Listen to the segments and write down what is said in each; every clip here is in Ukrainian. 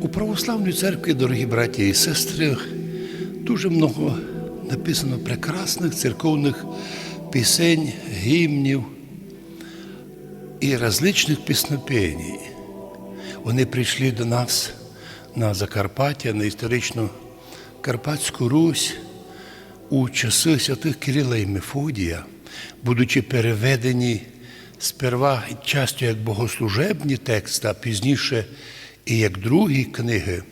У православній церкві, дорогі браті і сестри, дуже много написано прекрасних церковних пісень, гімнів і различних піснопєній. Вони прийшли до нас на Закарпаття, на історичну Карпатську Русь у часи святих Кирила і Мефодія, будучи переведені сперва часто як богослужебні тексти, а пізніше і як другі книги,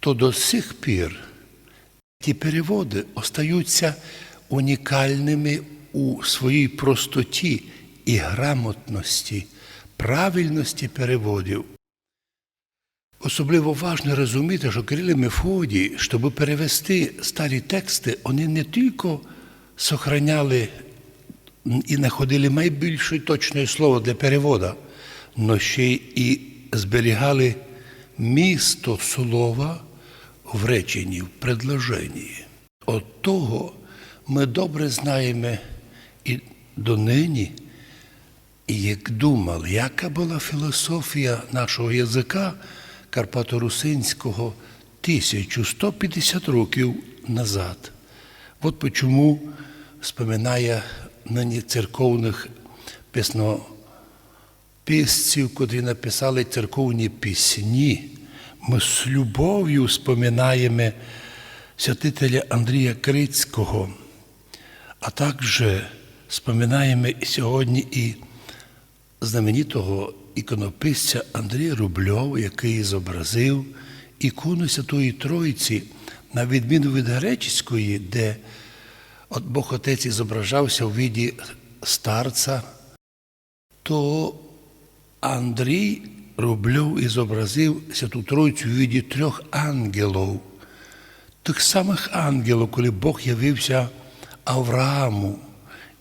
то до сих пір ті переводи остаються унікальними у своїй простоті і грамотності, правильності переводів. Особливо важливо розуміти, що Кирил і Мефодій, щоб перевести старі тексти, вони не тільки сохраняли і знаходили найбільше точне слово для перевода, але ще і зберігали місто слова в реченні, в предложенні. От того ми добре знаємо і донині, як думали, яка була філософія нашого язика Карпаторусинського 1150 років назад. От почому споминає нині церковних піснописців, котрі написали церковні пісні. Ми з любов'ю споминаємо святителя Андрія Крицького, а також споминаємо сьогодні і знаменитого іконописця Андрія Рубльова, який зобразив ікону Святої Троїці, на відміну від греческої, де от Бог Отець зображався в віді старця, то Андрій Рубльов і зобразив Святу Тройцю в віді трьох ангелів, тих самих ангелів, коли Бог явився Аврааму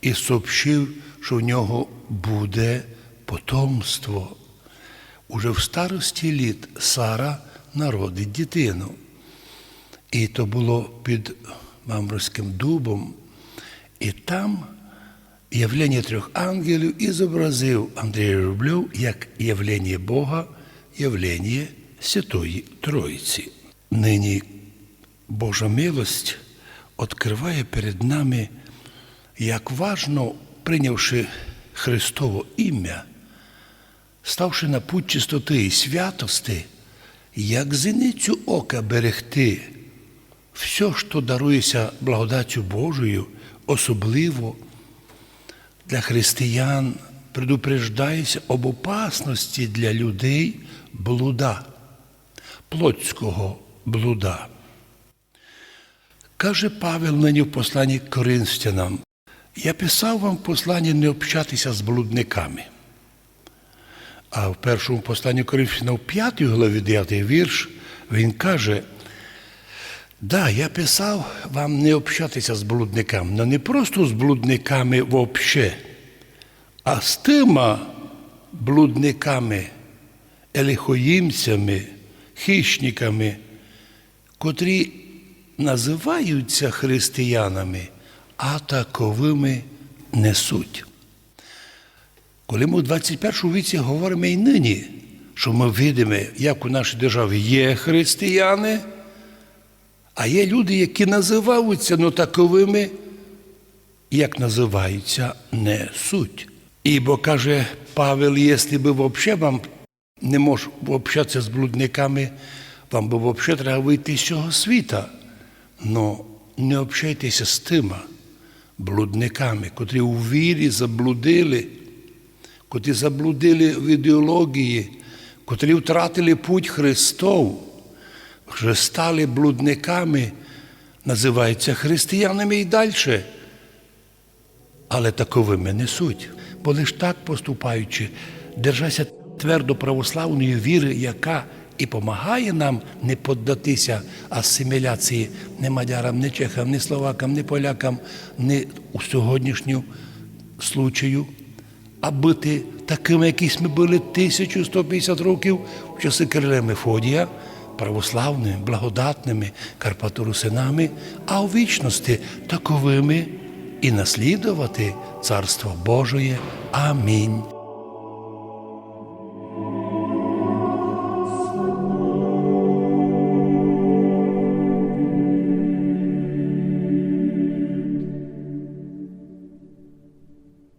і сообщив, що в нього буде потомство. Уже в старості літ Сара народить дитину. І то було під Маморським дубом, і там явлення трьох ангелів і зобразив Андрій Рубльов як явлення Бога, явлення Святої Троїці. Нині Божа милость відкриває перед нами, як важно, прийнявши Христово ім'я, ставши на путь чистоти і святости, як зіницю ока берегти все, що дарується благодаттю Божою, особливо для християн, предупреждається об опасності для людей блуда, плотського блуда. Каже Павел нині в посланні Коринфянам, я писав вам в посланні не общатися з блудниками. А в першому посланні Коринфяна в 5 главі 9 вірш він каже, да, я писав вам не общатися з блудниками, але не просто з блудниками взагалі, а з тими блудниками, елихоїмцями, хищниками, котрі називаються християнами, а таковими несуть. Коли ми у 21 віці говоримо і нині, що ми видимо, як у нашій державі є християни, а є люди, які називаються ну, таковими, як називаються, не суть. Ібо каже Павел, якщо би взагалі вам не можу общатися з блудниками, вам би взагалі треба вийти з цього світа. Но не общайтеся з тими блудниками, котрі у вірі заблудили, котрі заблудили в ідеології, котрі втратили путь Христов, вже стали блудниками, називаються християнами і далі. Але таковими не суть. Бо лиш так поступаючи, держася твердо православної віри, яка і допомагає нам не поддатися асиміляції ні мадярам, ні чехам, ні словакам, ні полякам, ні у сьогоднішню случаю, а бути такими, якісь ми були 1150 років в часи Кирила Мефодія, православними, благодатними карпаторусинами, а у вічності таковими і наслідувати Царство Божоє. Амінь.